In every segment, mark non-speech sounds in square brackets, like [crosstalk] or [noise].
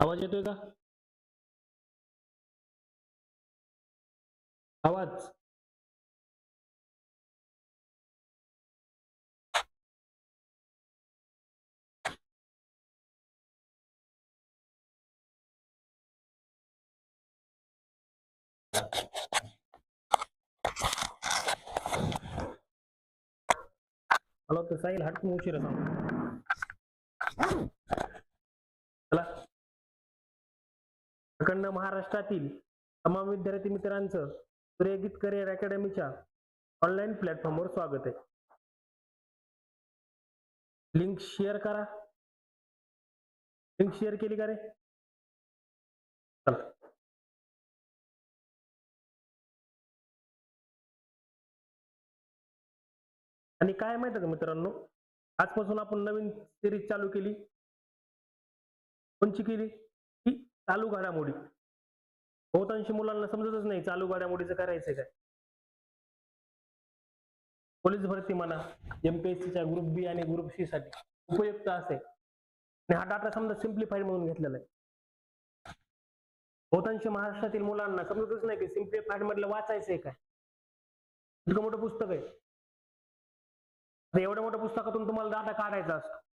आवाज येतोय का? आवाज. मला वाटतं साहिल हटकून उशिरा सांग अखंड महाराष्ट्रातील तमाम विद्यार्थी मित्रांचं प्रेगित करिअर अकॅडमीच्या ऑनलाईन प्लॅटफॉर्मवर स्वागत आहे. लिंक शेअर करा. लिंक शेअर केली का रे? चला. आणि काय माहीत का मित्रांनो आजपासून आपण नवीन सिरीज चालू केली. कोणची केली? चालू घडामोडी. बहुतांशी मुलांना समजतच नाही चालू घडामोडीचं करायचंय काय. पोलीस भरती म्हणा एमपीएससीच्या ग्रुप बी आणि ग्रुप सी साठी उपयुक्त असेल आणि हा डाटा समजा सिम्प्लिफाईड म्हणून घेतलेला आहे. बहुतांश महाराष्ट्रातील मुलांना समजतच नाही की सिम्प्लिफाईड मधलं वाचायचंय काय. इतकं मोठं पुस्तक आहे. एवढ्या मोठ्या पुस्तकातून तुम्हाला डाटा काढायचा असतो.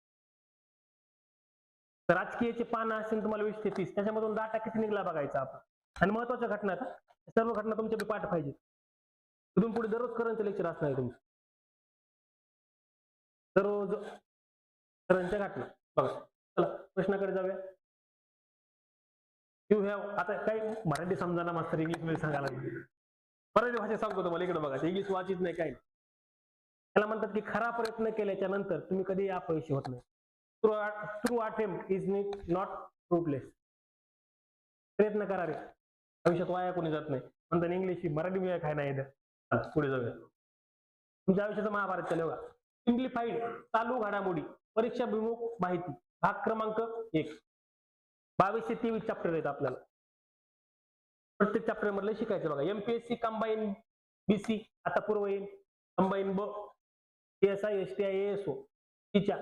राजकीयचे पानं असतील तुम्हाला वीस ते तीस. त्याच्यामधून डाटा किती निघला बघायचा आपण? आणि महत्त्वाच्या घटना आहेत सर्व घटना तुमच्या पाठ पाहिजे तिथून पुढे दररोज करंच लेक्चर असणार आहे तुमचं. दररोज करंटच्या घटना. बघा चला प्रश्नाकडे जाऊया. यू हॅव आता काही मराठी समजाना मास्तर इंग्लिशमध्ये सांगायला मराठी भाषा सांगतो तुम्हाला इकडे बघा इंग्लिश वाचित नाही काही. त्याला म्हणतात की खरा प्रयत्न केल्याच्यानंतर तुम्ही कधी अपयशी होत नाही. Through attempt is not fruitless प्रयत्न करा रे आयुष्यात वाया कोणी जात नाही. म्हणतात इंग्लिश मराठी वेळ काय नाही पुढे जाऊया. तुमच्या आयुष्याचं महाभारत चालू बघा. सिम्प्लिफाईड चालू घडामोडी. परीक्षा विमुख माहिती. भाग क्रमांक एक. बावीस ते तेवीस चॅप्टर आहेत आपल्याला. प्रत्येक चॅप्टर मधलं शिकायचं बघा. एमपीएससी कंबाईन बीसी आता पूर्व येईल. कंबाईन ब S I S T I S O तिच्या.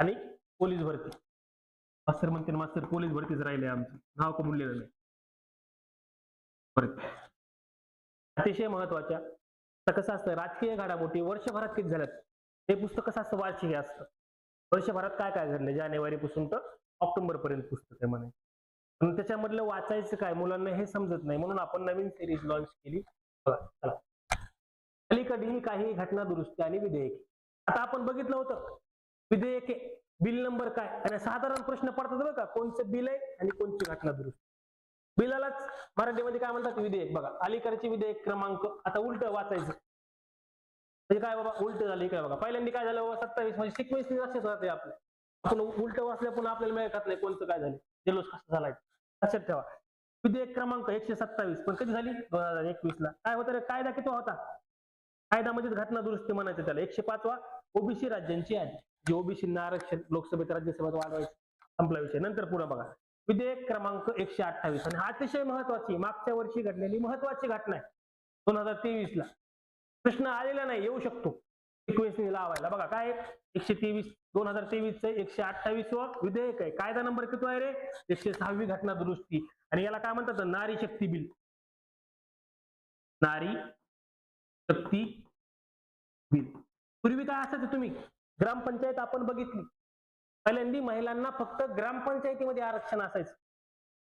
आणि पोलीस भरती. मास्तर म्हणते मास्तर पोलीस भरतीच राहिले आमचं. नाव कमवलेलं नाही. परत. अतिशय महत्त्वाच्या. आता कसं असतं राजकीय घडामोडी वर्षभरात किती झाल्यात. हे पुस्तक कसं असतं वार्षिक असतं. वर्षभरात काय काय घडलं? जानेवारी पासून तर ऑक्टोबर पर्यंत पुस्तक आहे म्हणे. पण त्याच्यामधलं वाचायचं काय? मुलांना हे समजत नाही. म्हणून आपण नवीन सिरीज लॉन्च केली. चला. अलीकडील काही घटना दुरुस्ती आणि विधेयके. आता आपण बघितलं होतं. विधेयके. बिल नंबर काय? आणि साधारण प्रश्न पडतात बरं का कोणचं बिल आहे आणि कोणची घटना दुरुस्ती. बिलालाच मराठीमध्ये काय म्हणतात? विधेयक. बघा अलीकडचे विधेयक क्रमांक आता उलट वाचायचं. म्हणजे काय बाबा? उलट झालं काय बघा. पहिल्यांदा काय झालं बाबा? सत्तावीस म्हणजे सिक्वेन्स लक्षात राहते आपलं. आपण उलट वाचल्या पुन्हा आपल्याला मिळत नाही कोणतं काय झालं. जल्लोष कसा झालाय. लक्षात ठेवा. विधेयक क्रमांक एकशे सत्तावीस. पण कधी झाली? दोन हजार एकवीस ला. काय होतं रे? कायदा किती होता? कायदा म्हणजे घटना दुरुस्ती म्हणायचं त्याला. एकशे पाचवा ओबीसी राज्यांची यादी. ओबीसी ओबीसींना आरक्षण लोकसभेत राज्यसभेत वाढवायचं संपला विषय. नंतर पुढे बघा. विधेयक क्रमांक एकशे अठ्ठावीस आणि अतिशय महत्वाची मागच्या वर्षी घडलेली महत्वाची घटना आहे. दोन हजार तेवीस ला प्रश्न आलेला नाही येऊ शकतो. सिक्वेन्सनी लावायला. बघा काय एकशे तेवीस दोन हजार तेवीस एकशे अठ्ठावीस विधेयक आहे. कायदा नंबर किती आहे रे? एकशे सहावी घटना दुरुस्ती. आणि याला काय म्हणतात? नारी शक्ती बिल. नारी शक्ती बिल. पूर्वी काय असायचं तुम्ही? ग्रामपंचायत आपण बघितली. पहिल्यांदी महिलांना फक्त ग्रामपंचायतीमध्ये आरक्षण असायचं.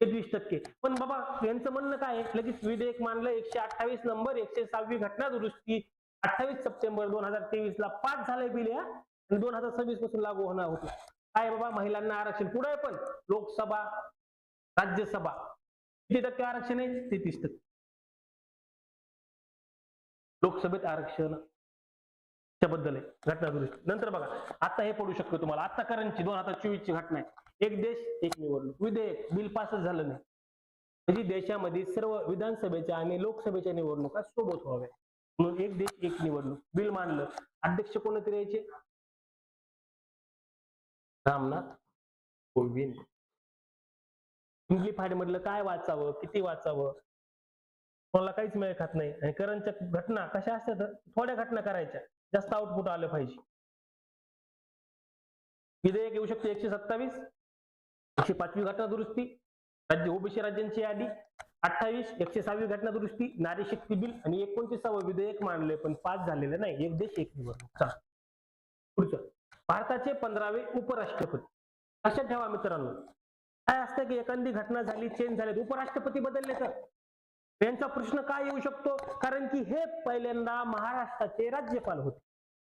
एकवीस टक्के. पण बाबा यांचं म्हणणं काय लगेच विधेयक मानलं एकशे अठ्ठावीस नंबर एकशे सहावी घटना दुरुस्ती अठ्ठावीस सप्टेंबर दोन हजार तेवीस ला पास झालंय बिल या आणि दोन हजार सव्वीसपासून लागू होणार होतं. काय बाबा? महिलांना आरक्षण पुढे पण लोकसभा राज्यसभा. किती टक्के आरक्षण आहे? तेहतीस टक्के. लोकसभेत आरक्षण त्याबद्दल आहे. घटना दुरुस्ती. नंतर बघा आता हे पडू शकतो तुम्हाला. आता करंटची दोन हजार चोवीस ची घटना आहे. एक देश एक निवडणूक. विधेयक बिल पासच झालं नाही. म्हणजे देशामध्ये सर्व विधानसभेच्या आणि लोकसभेच्या निवडणुका सोबत व्हाव्या म्हणून एक देश एक निवडणूक. बिल मानलं. अध्यक्ष कोणतरी यायचे? रामनाथ कोविंद. सिम्प्लिफाईड मधलं काय वाचावं? किती वाचावं? कोणाला काहीच मेळ खात नाही. आणि करंटच्या घटना कशा असतात? थोड्या घटना करायच्या. जास्त आउटपुट आलं पाहिजे. विधेयक येऊ शकते एकशे सत्तावीस एकशे पाचवी घटना दुरुस्ती राज्य ओबीसी राज्यांची यादी अठ्ठावीस एकशे सहावी घटना दुरुस्ती नारी शक्ती बिल आणि एकोणतीसावं विधेयक मांडले पण पाच झालेले नाही. एक देश एक निवडणूक. पुढचं. भारताचे पंधरावे उपराष्ट्रपती. लक्षात ठेवा मित्रांनो. काय असतं की एखादी घटना झाली चेंज झाले उपराष्ट्रपती बदलले तर? यांचा प्रश्न काय येऊ शकतो? कारण की हे पहिल्यांदा महाराष्ट्राचे राज्यपाल होते.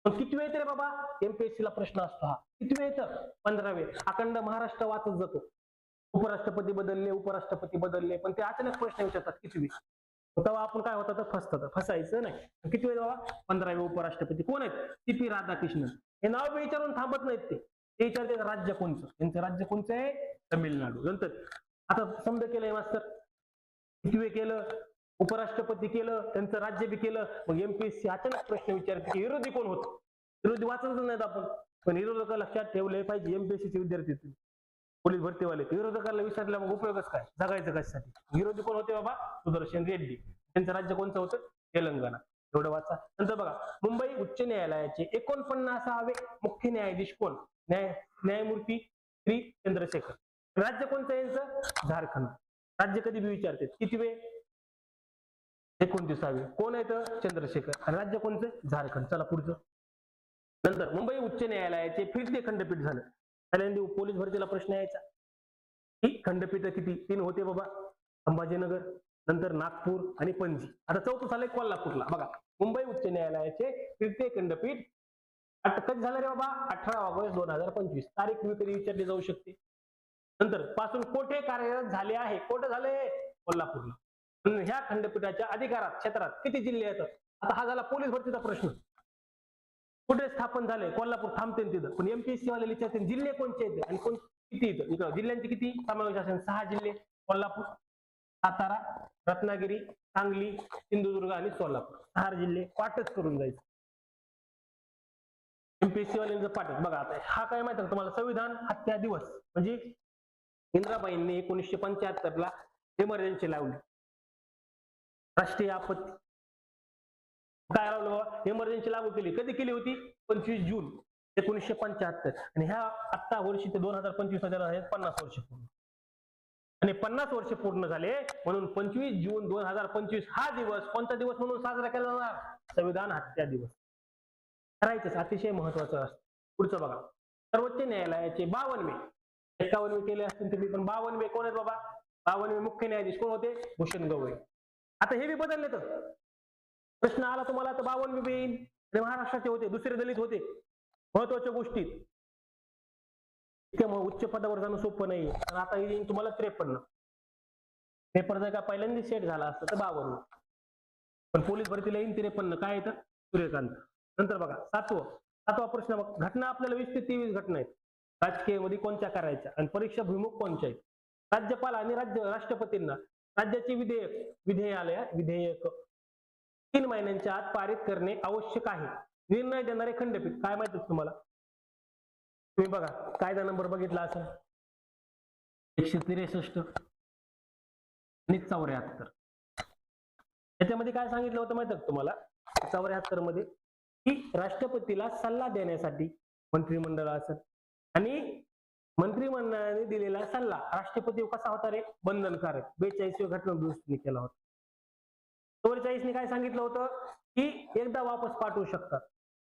पण किती वेळ रे बाबा? एमपीएससी ला प्रश्न असतो हा. किती वेळ येतं? पंधरावे. अखंड महाराष्ट्र वाचत जातो. उपराष्ट्रपती बदलले उपराष्ट्रपती बदलले पण ते अचानक प्रश्न विचारतात किती वेळ तेव्हा आपण काय होतं तर फसतात. फसायचं नाही. किती वेळ बाबा? पंधरावे उपराष्ट्रपती. कोण आहेत? सी पी राधाकृष्णन हे नाव विचारून थांबत नाहीत ते. ते विचारते राज्य कोणचं? यांचं राज्य कोणचं आहे? तमिळनाडू. नंतर. आता समजा केलंय मास्तर. किती केलं उपराष्ट्रपती केलं त्यांचं राज्य बी केलं. मग एमपीएससी अचानक प्रश्न विचारते की विरोधी कोण होत? विरोधी वाचतच नाहीत आपण. पण विरोधक लक्षात ठेवले पाहिजे एमपीएससी चे विद्यार्थी तुम्ही. पोलीस भरतीवाले. विरोधकाला विचारल्या मग उपयोगच काय? जगायचं कशासाठी? विरोधी कोण होते बाबा? सुदर्शन रेड्डी. त्यांचं राज्य कोणतं होतं? तेलंगणा. एवढं वाचा. नंतर बघा मुंबई उच्च न्यायालयाचे एकोणपन्नासावे मुख्य न्यायाधीश कोण? न्याय न्यायमूर्ती श्री चंद्रशेखर. राज्य कोणतं यांचं? झारखंड. राज्य कधी बी विचारते. किती वेळ? एकोणतीसावे कोण आहे तर चंद्रशेखर. आणि राज्य कोणचं? झारखंड. चला पुढचं. नंतर मुंबई उच्च न्यायालयाचे फिरते खंडपीठ झालं. पहिल्यांदा पोलीस भरतीला प्रश्न यायचा. की खंडपीठ किती? तीन होते बाबा. संभाजीनगर नंतर नागपूर आणि पणजी. आता चौथं झालंय कोल्हापूरला. बघा मुंबई उच्च न्यायालयाचे फिरते खंडपीठ. आता कधी झालं रे बाबा. अठरा ऑगस्ट दोन हजार पंचवीस. तारीख मी कधी विचारली जाऊ शकते? नंतर पासून कोठे कार्यरत झाले आहे? कोठे झाले? कोल्हापूरला. ह्या खंडपीठाच्या अधिकारात क्षेत्रात किती जिल्हे आहेत? आता हा झाला पोलीस भरतीचा प्रश्न. कुठे स्थापन झाले? कोल्हापूर थांबते तिथं. पण एमपीएससी वाले विचारते जिल्हे कोणते आहेत? आणि कोण किती इथं इकडं जिल्ह्यांचे किती? समावेश असेल सहा जिल्हे. कोल्हापूर सातारा रत्नागिरी सांगली सिंधुदुर्ग आणि सोलापूर. सहा जिल्हे पाठच करून जायचं. एमपीएससी वाल्यांचं पाठच. बघा आता हा काय माहिती तुम्हाला? संविधान हत्या दिवस. म्हणजे इंदिराबाईंनी एकोणीसशे पंच्याहत्तर ला इमर्जन्सी लावली. राष्ट्रीय आपत्ती. काय लावलं बाबा इमर्जन्सी लागू केली. कधी केली होती? पंचवीस जून एकोणीसशे पंच्याहत्तर. आणि ह्या आत्ता वर्षी ते दोन हजार पंचवीस हजार पन्नास वर्ष पूर्ण. आणि पन्नास वर्ष पूर्ण झाले म्हणून पंचवीस जून दोन हजार पंचवीस हा दिवस कोणता दिवस म्हणून साजरा केला जाणार? संविधान हत्या दिवस. करायचंच अतिशय महत्वाचं असतं. पुढचं बघा. सर्वोच्च न्यायालयाचे बावनवे एकावन्नवे केले असतील तुम्ही पण बावनवे कोण आहेत बाबा? बावनवे मुख्य न्यायाधीश. कोण होते? भूषण गवई. आता हे बी बदलले तर. प्रश्न आला तुम्हाला तर बावनवे येईल आणि महाराष्ट्राचे होते दुसरे दलित होते. महत्त्वाच्या गोष्टीत इतक्या उच्च पदावर जाणं सोपं नाही आता येईल तुम्हाला त्रेपन्न. पेपर जर का पहिल्यांदा सेट झाला असतं तर बावन्न. पण पोलीस भरतीला येईल त्रेपन्न. काय येतं सूर्यकांत. नंतर बघा सातवं. सातवा प्रश्न बघ. घटना आपल्याला वीस ते तेवीस घटना आहेत. राजकीयमध्ये कोणत्या करायच्या? आणि परीक्षा भूमुख कोणत्या आहेत? राज्यपाल आणि राज्य राष्ट्रपतींना राज्याचे विधेयक विधेयालय विधेयक तीन महिन्यांच्या आत पारित करणे आवश्यक आहे. निर्णय देणारे खंडपीठ काय माहिती तुम्हाला? तुम्ही बघा कायदा नंबर बघितला असेल. एकशे त्रेसष्ट आणि चौऱ्याहत्तर. याच्यामध्ये काय सांगितलं होतं माहिती तुम्हाला? चौऱ्याहत्तरमध्ये की राष्ट्रपतीला सल्ला देण्यासाठी मंत्रिमंडळ असेल आणि मंत्रिमंडळाने दिलेला सल्ला राष्ट्रपती कसा होता रे? बंधनकारक. बेचाळीसव्या घटना दुरुस्तीने केला होता. चौवेचाळीसने काय सांगितलं होतं? की एकदा वापस पाठवू शकतात.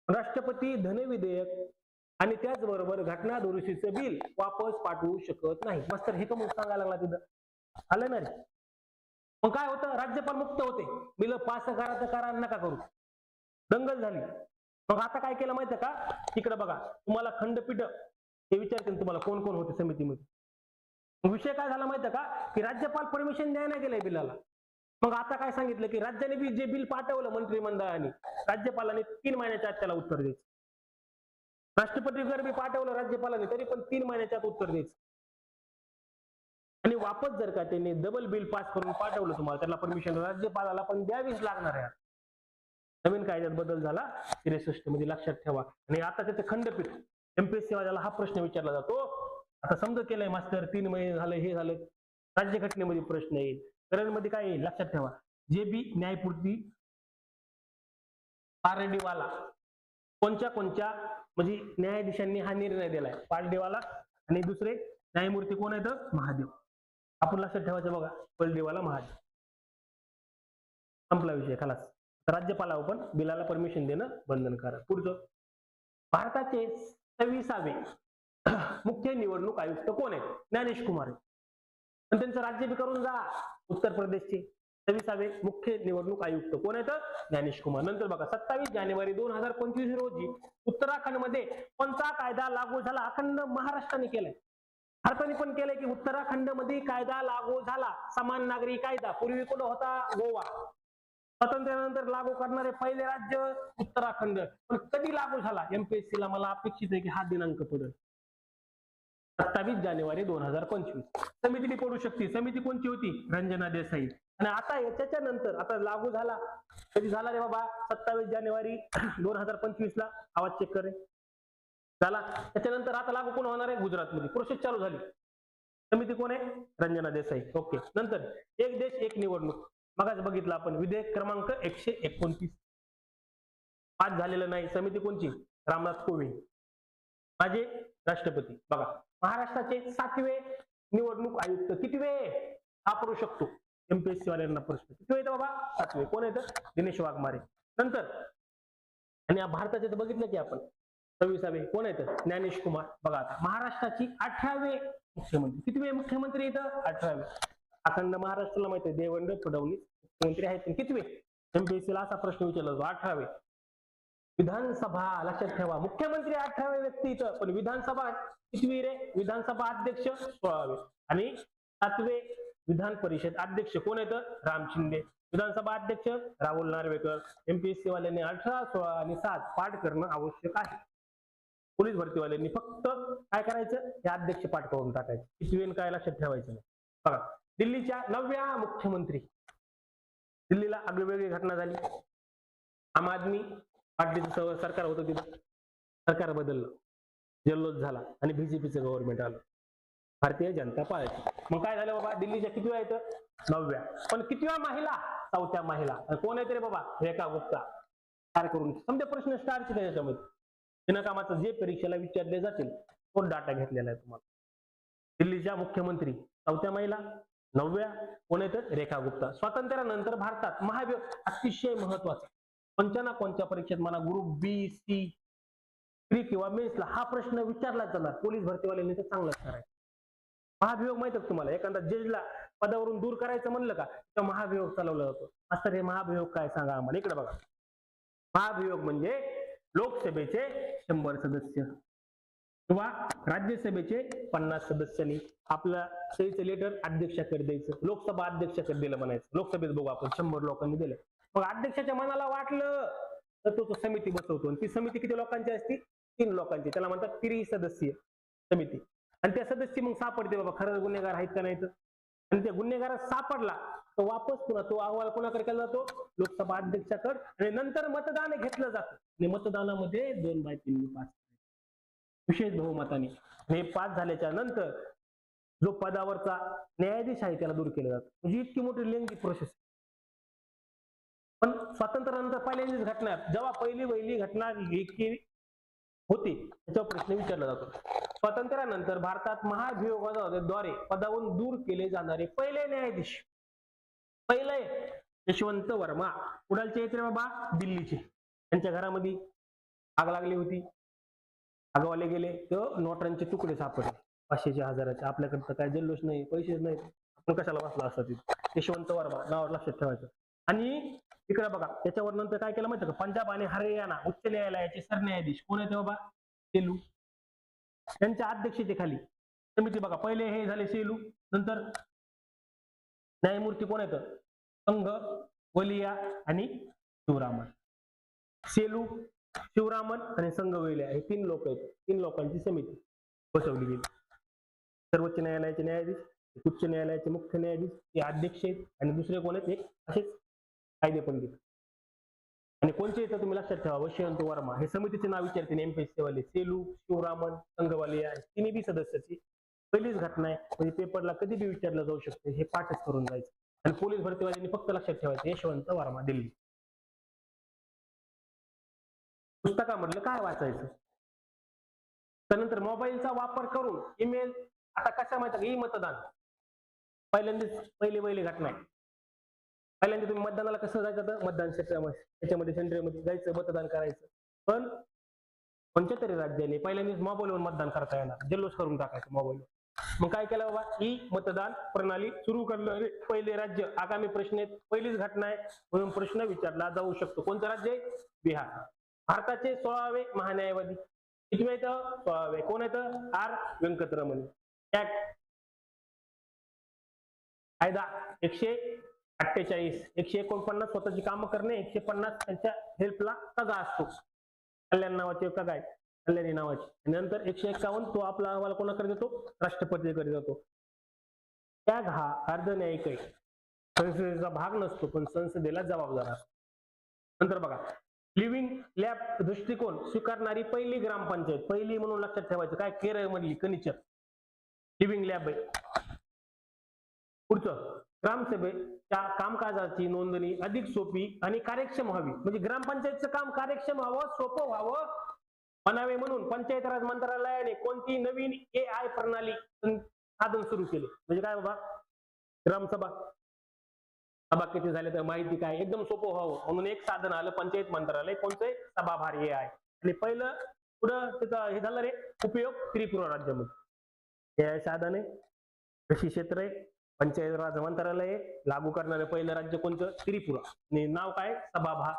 राष्ट्रपती धन विधेयक आणि त्याचबरोबर घटना दुरुस्तीचं बिल वापस पाठवू शकत नाही. मस्तर हे का मग सांगायला लागला तिथं? आलं ना रे? मग काय होतं? राज्यपाल मुक्त होते. बिल पास करा तर करा नका करू. दंगल झाली. मग आता काय केलं माहितीये का? इकडे बघा. तुम्हाला खंडपीठ हे विचारतील तुम्हाला कोण कोण होते समितीमध्ये? विषय काय झाला माहितीये का? की राज्यपाल परमिशन द्यायला गेले बिलाला. मग आता काय सांगितलं की राज्याने बी जे बिल पाठवलं मंत्रिमंडळाने राज्यपालाने तीन महिन्याच्या आत त्याला उत्तर द्यायचं. राष्ट्रपती जर बी पाठवलं राज्यपालाने तरी पण तीन महिन्याच्या आत उत्तर द्यायचं. आणि वापस जर का त्यांनी डबल बिल पास करून पाठवलं तुम्हाला त्याला परमिशन राज्यपालाला पण द्यावीच लागणार आहे. नवीन कायद्यात बदल झाला त्रेसष्टमध्ये लक्षात ठेवा. आणि आता त्याचं खंडपीठ एमपीएससी वाल्याला हा प्रश्न विचारला जातो. आता समजा केलंय मास्तर तीन महिने झाले हे झालं. राज्यघटनेमध्ये प्रश्न येईल. करणमध्ये काय येईल? लक्षात ठेवा. जे बी न्यायपूर्ती पारडीवाला कोणत्या कोणत्या म्हणजे न्यायाधीशांनी हा निर्णय दिलाय. पारडीवाला आणि दुसरे न्यायमूर्ती कोण आहेत? महादेव. आपण लक्षात ठेवायचं बघा. पलदेवाला महादेव. संपला विषय खालास. राज्यपालावर पण बिलाला परमिशन देणं बंधनकारक. पुढचं. भारताचे सव्वीसावे. [clears throat] मुख्य निवडणूक आयुक्त कोण आहेत? ज्ञानेश कुमार पण त्यांचं राज्य बी करून जा. उत्तर प्रदेशचे. सव्वीसावे मुख्य निवडणूक आयुक्त कोण आहेत? ज्ञानेश कुमार. नंतर बघा सत्तावीस जानेवारी दोन हजार पंचवीस रोजी उत्तराखंडमध्ये कोणता कायदा लागू झाला? अखंड महाराष्ट्राने केलाय. भारताने पण केलंय की उत्तराखंडमध्ये कायदा लागू झाला. समान नागरी कायदा. पूर्वी कुठं होता? गोवा. स्वातंत्र्यानंतर लागू करणारे पहिले राज्य उत्तराखंड. पण कधी लागू झाला? एमपीएससी ला मला अपेक्षित आहे की हा दिनांक पडेल. सत्तावीस जानेवारी दोन हजार पंचवीस. समिती पडू शकते. समिती कोणती होती? रंजना देसाई. आणि आता याच्याच्या नंतर आता लागू झाला. कधी झाला रे बाबा? सत्तावीस जानेवारी दोन हजार पंचवीस ला. आवाज चेक करे झाला. त्याच्यानंतर आता लागू कोण होणार आहे? गुजरातमध्ये. प्रोसेस चालू झाली. समिती कोण आहे? रंजना देसाई. ओके नंतर एक देश एक निवडणूक. मगाच बघितलं आपण विधेयक क्रमांक एकशे एकोणतीस. आज झालेलं नाही. समिती कोणची? रामनाथ कोविंद. माझे राष्ट्रपती. बघा महाराष्ट्राचे सातवे निवडणूक आयुक्त कितवे हा पडू शकतो? एमपीएससी वाल्यांना प्रश्न. किती येतं बाबा? सातवे. कोण येतं दिनेश वाघमारे. नंतर आणि भारताचे तर बघितलं की आपण. सव्वीसावे. कोण येतं ज्ञानेश कुमार. बघा आता महाराष्ट्राची अठरावे मुख्यमंत्री. कितवे मुख्यमंत्री येतं? अठरावे. अखंड महाराष्ट्राला माहिती आहे देवेंद्र फडणवीस मुख्यमंत्री आहेत कितवे? कितवे एमपीएससीला असा प्रश्न विचारला जातो अठरावे. विधानसभा लक्षात ठेवा मुख्यमंत्री अठराव्या व्यक्ती इथं पण विधानसभा कितवी रे? विधानसभा अध्यक्ष सोळावे. आणि सातवे विधान परिषद अध्यक्ष कोण येत राम शिंदे. विधानसभा अध्यक्ष राहुल नार्वेकर. एमपीएससी वाल्यांनी अठरा सोळा आणि सात पाठ करणं आवश्यक आहे. पोलीस भरतीवाल्यांनी फक्त काय करायचं? हे अध्यक्ष पाठ करून टाकायचं. किती काय लक्षात ठेवायचं? नाही बघा दिल्लीच्या नवव्या मुख्यमंत्री. दिल्लीला आगळीवेगळी घटना झाली. आम आदमी पार्टीचं सरकार होतं तिथं. सरकार बदललं. जल्लोष झाला आणि बीजेपीचं गव्हर्नमेंट आलं. भारतीय जनता पार्टी. मग काय झालं बाबा? दिल्लीच्या किती वेळा येतं नवव्या. पण कितव्या महिला? चौथ्या महिला. कोण येते रे बाबा? रेखा गुप्ता. स्टार करून. समजा प्रश्न स्टारचे त्याच्यामध्ये विनाकामाचं जे परीक्षेला विचारले जातील तो डाटा घेतलेला आहे तुम्हाला. दिल्लीच्या मुख्यमंत्री चौथ्या महिला नवव्या कोण येतं रेखा गुप्ता. स्वातंत्र्यानंतर भारतात महाभियोग अतिशय महत्त्वाचा. कोणत्या ना कोणत्या परीक्षेत मला ग्रुप बी सी प्री किंवा मेन्सला हा प्रश्न विचारला जाणार. पोलीस भरतीवाल्यांनी तर चांगलाच करायचं. महाभियोग माहीत का तुम्हाला? एखादा जजला पदावरून दूर करायचं म्हणलं का तर महाभियोग चालवला जातो. असं हे महाभियोग काय सांगा आम्हाला? इकडे बघा. महाभियोग म्हणजे लोकसभेचे शंभर सदस्य. किंवा राज्यसभेचे पन्नास सदस्यांनी आपलं सहीचं लेटर अध्यक्षाकडे द्यायचं. लोकसभा अध्यक्षाकडे दिलं म्हणायचं. लोकसभेत बघू आपण. शंभर लोकांनी दिलं. मग अध्यक्षाच्या मनाला वाटलं तर तो तो समिती बसवतो. आणि ती समिती किती लोकांची असती? तीन लोकांची. त्याला म्हणतात त्रिसदस्यीय समिती. आणि त्या सदस्य मग सापडते बाबा खरंच गुन्हेगार आहेत का नाही तर? आणि त्या गुन्हेगारात सापडला तर वापस पुन्हा तो अहवाल कोणाकडे केला जातो? लोकसभा अध्यक्षाकडे. आणि नंतर मतदान घेतलं जातं. आणि मतदानामध्ये दोन बाय तीन पाच विशेष बहुमताने. हे पास झाल्याच्यानंतर जो पदावरचा न्यायाधीश आहे त्याला दूर केलं जातो. म्हणजे इतकी मोठी लेंगी प्रोसेस पण स्वातंत्र्यानंतर पहिल्यांदाच घटना जेव्हा पहिली पहिली घटना होती त्याच्यावर प्रश्न विचारला जातो. स्वातंत्र्यानंतर भारतात महाभियोगाद्वारे पदावरून दूर केले जाणारे पहिले न्यायाधीश पहिले यशवंत वर्मा कुडालचे येते रे बाबा दिल्लीचे. त्यांच्या घरामध्ये आग लागली होती. आगवाले गेले तर नोटांचे तुकडे सापडले. पाचशेचे हजाराचे. आपल्याकडे तर काय जल्लोष नाही पैसे नाही आपण कशाला बसला असता तिथे? यशवंत वर्मा नावावर लक्षात ठेवायचं. आणि इकडे बघा त्याच्यावर नंतर काय केलं माहिती का? पंजाब आणि हरियाणा उच्च न्यायालयाचे सरन्यायाधीश. कोण आहेत बाबा सेलू. त्यांच्या अध्यक्षतेखाली समिती बघा पहिले हे झाले सेलू नंतर न्यायमूर्ती कोण आहेत संघ वलिया आणि शिवरामन. सेलू शिवरामन आणि संघवेले हे तीन लोक आहेत. तीन लोकांची समिती बसवली गेली. सर्वोच्च न्यायालयाचे न्यायाधीश उच्च न्यायालयाचे मुख्य न्यायाधीश हे अध्यक्ष आहेत आणि दुसरे कोण आहेत? एक असेच कायदे पंडित. आणि कोणचे येतं तुम्ही लक्षात ठेवा. वैशवंत वर्मा हे समितीचे नाव विचारते. एमपीएससी वाले सेलू शिवरामन संघवालिया तिन्ही बी सदस्याची पहिलीच घटना आहे. म्हणजे पेपरला कधी बी विचारलं जाऊ शकते. हे पाठच करून जायचं. आणि पोलीस भरतीवाल्यांनी फक्त लक्षात ठेवायचं. यशवंत वर्मा दिल्ली. पुस्तकामधलं काय वाचायचं? त्यानंतर मोबाईलचा वापर करून ईमेल आता कशा माहिती ई मतदान. पहिल्यांदाच पहिली पहिली घटना आहे. पहिल्यांदा तुम्ही मतदानाला कसं जायचं तर मतदान क्षेत्रामध्ये. त्याच्यामध्ये सेंटरमध्ये जायचं मतदान करायचं. पण कोणत्या तरी राज्याने पहिल्यांदाच मोबाईलवर मतदान करता येणार. जल्लोष करून टाकायचं मोबाईलवर. मग काय केलं बाबा? ई मतदान प्रणाली सुरू करणारे पहिले राज्य. आगामी प्रश्न आहेत. पहिलीच घटना आहे. म्हणून प्रश्न विचारला जाऊ शकतो. कोणतं राज्य आहे? बिहार. भारताचे सोळावे महान्यायवादी. किती येतं सोळावे. कोण येत आर. व्यंकटरमणी. कायदा. एकशे अठ्ठेचाळीस. एकशे एकोणपन्नास स्वतःची कामं करणे. एकशे पन्नास त्यांच्या हेल्पला कगा असतो. कल्याण नावाचे कगा आहे. कल्याणी नावाची. नंतर एकशे एक्कावन्न तो आपला अहवाल कोणाकडे देतो? राष्ट्रपतीकडे जातो त्याग हा अर्धन्यायिक आहे. संसदेचा भाग नसतो पण संसदेला जबाबदार असतो. नंतर बघा. लिव्हिंग लॅब दृष्टिकोन स्वीकारणारी पहिली ग्रामपंचायत. पहिली म्हणून लक्षात ठेवायचं. काय केरळ मधली कनिचर लिव्हिंग लॅब आहे. पुढचं. ग्रामसभेच्या कामकाजाची नोंदणी अधिक सोपी आणि कार्यक्षम व्हावी. म्हणजे ग्रामपंचायतचं काम कार्यक्षम व्हावं सोपं व्हावं. म्हणावे म्हणून पंचायत राज मंत्रालयाने कोणती नवीन ए आय प्रणाली साधन सुरू केले? म्हणजे काय बाबा? ग्रामसभा. सभा किती झाले तर माहिती काय? एकदम सोपं व्हावं. म्हणून एक साधन आलं पंचायत मंत्रालय. कोणतं सभाभार हे आहे आणि पहिलं पुढं त्याचा हे झालं रे? उपयोग त्रिपुरा राज्यामध्ये हे साधन आहे. कृषी क्षेत्र आहे. पंचायत राज मंत्रालय लागू करणारे पहिलं राज्य कोणतं? त्रिपुरा. आणि नाव काय? सभाभा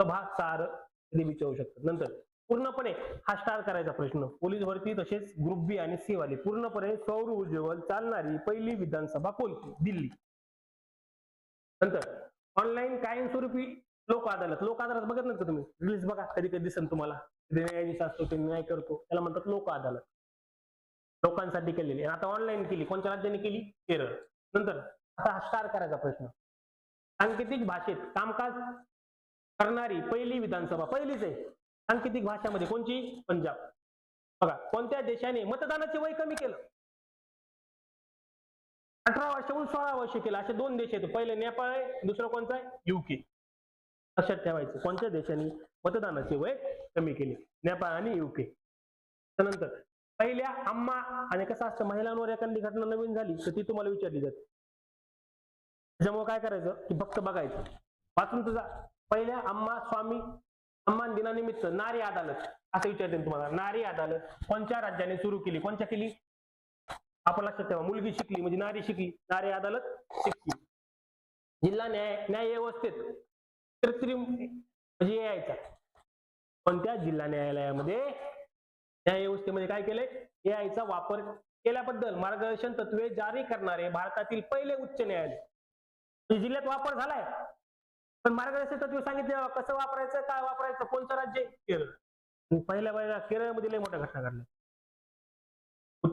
सभा सार कधी विचारू शकतात. नंतर पूर्णपणे हा स्टार करायचा प्रश्न. पोलीस भरती तसेच ग्रुप बी आणि सी वाली. पूर्णपणे सौर ऊर्जेवर चालणारी पहिली विधानसभा कोणती? दिल्ली. नंतर ऑनलाईन कायमस्वरूपी लोक अदालत लोक अदालत बघत नाही तुम्ही? रिलीज बघा कधी कधी दिसन तुम्हाला. न्यायाधीश असतो ते न्याय करतो. त्याला म्हणतात लोक अदालत लोकांसाठी केलेली. आणि आता ऑनलाईन केली. कोणत्या राज्याने केली? केरळ. नंतर आता हा स्टार करायचा प्रश्न. सांकेतिक भाषेत कामकाज करणारी पहिली विधानसभा पहिलीच आहे. सांकेतिक भाषामध्ये कोणची? पंजाब. बघा कोणत्या देशाने मतदानाचे वय कमी केलं? अठरा वर्षाहून सोळा वर्ष केलं. असे दोन देश आहेत. पहिले नेपाळ आहे दुसरं कोणतं आहे? युके. लक्षात ठेवायचं. कोणत्या देशाने मतदानाचे वय कमी केले? नेपाळ आणि युके. त्यानंतर पहिल्या अम्मा आणि कसं असतं महिलांवर एखादी घटना नवीन झाली तर ती तुम्हाला विचारली जाते. त्याच्यामुळे काय करायचं? की फक्त बघायचं. वाचून तुझा पहिल्या अम्मा स्वामी अम्मान दिनानिमित्त नारी अदालत असं विचारते तुम्हाला. नारी अदालत कोणत्या राज्याने सुरू केली? कोणत्या केली? आपण लक्षात ठेवा मुलगी शिकली म्हणजे नारी शिकली नारी अदालत शिकली. जिल्हा न्याय न्याय व्यवस्थेत कृत्रिम म्हणजे यायचा त्या जिल्हा न्यायालयामध्ये न्याय व्यवस्थेमध्ये काय केलंय? एआयचा वापर केल्याबद्दल मार्गदर्शन तत्वे जारी करणारे भारतातील पहिले उच्च न्यायालय. म्हणजे जिल्ह्यात वापर झालाय. पण मार्गदर्शक तत्वे सांगितले कसं वापरायचं? काय वापरायचं? कोणतं राज्य? आहे? केरळ पहिल्या पहिल्या केरळमध्ये लय मोठ्या घटना घडल्या.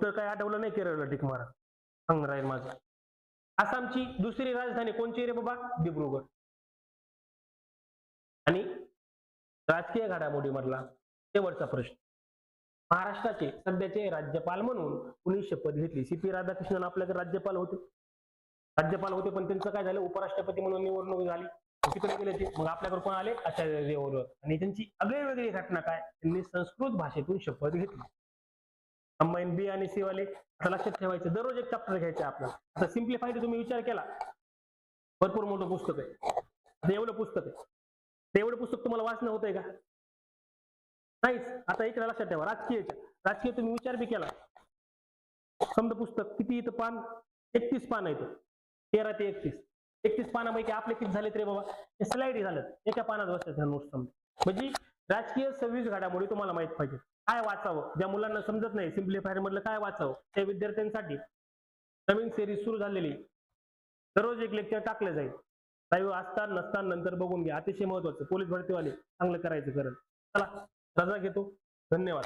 उत्तर काय आठवलं नाही केरळला टिक मारा. सांग राहील माझं. आसामची दुसरी राजधानी कोणची रे बाबा? दिब्रुगड आणि राजकीय घडामोडी मधला शेवटचा प्रश्न. महाराष्ट्राचे सध्याचे राज्यपाल म्हणून कुणी शपथ घेतली सी पी राधाकृष्णन आपल्याकडे राज्यपाल होते. राज्यपाल होते पण त्यांचं काय झालं? उपराष्ट्रपती म्हणून निवडणूक झाली. तिकडे गेले ते. मग आपल्याकडे कोण आले? आचार्य देवव्रत आणि त्यांची आगळी वेगळी घटना काय? त्यांनी संस्कृत भाषेतून शपथ घेतली. कंबाईन बी आणि सी वाले आता लक्षात ठेवायचं. दररोज एक चॅप्टर घ्यायचा आपल्याला. आता सिम्प्लिफाईड तुम्ही विचार केला. भरपूर मोठं पुस्तक आहे. आता एवढं पुस्तक आहे. ते एवढं पुस्तक तुम्हाला वाचणं होतंय का? नाहीच. आता इकडे लक्षात ठेवा. राजकीयच्या. राजकीय तुम्ही विचार बी केला. समजा पुस्तक किती इथं पान? एकतीस पान आहे तेरा ते एकतीस. एकतीस पानापैकी आपले किती झालेत रे बाबा? हे स्लाइड झालं एका पानात बसतात ह्या नोट्स समजा. म्हणजे राजकीय सव्वीस घडामोडी तुम्हाला माहीत पाहिजे काय वाचावं? ज्या मुलांना समजत नाही सिम्प्लिफायर मधलं काय वाचावं? त्या विद्यार्थ्यांसाठी नवीन सिरीज सुरू झालेली. दररोज एक लेक्चर टाकलं जाईल. लाईव्ह असता नसता नंतर बघून घ्या. अतिशय महत्वाचं. पोलीस भरतीवाले चांगलं करायचं करेल चला रजा घेतो. धन्यवाद.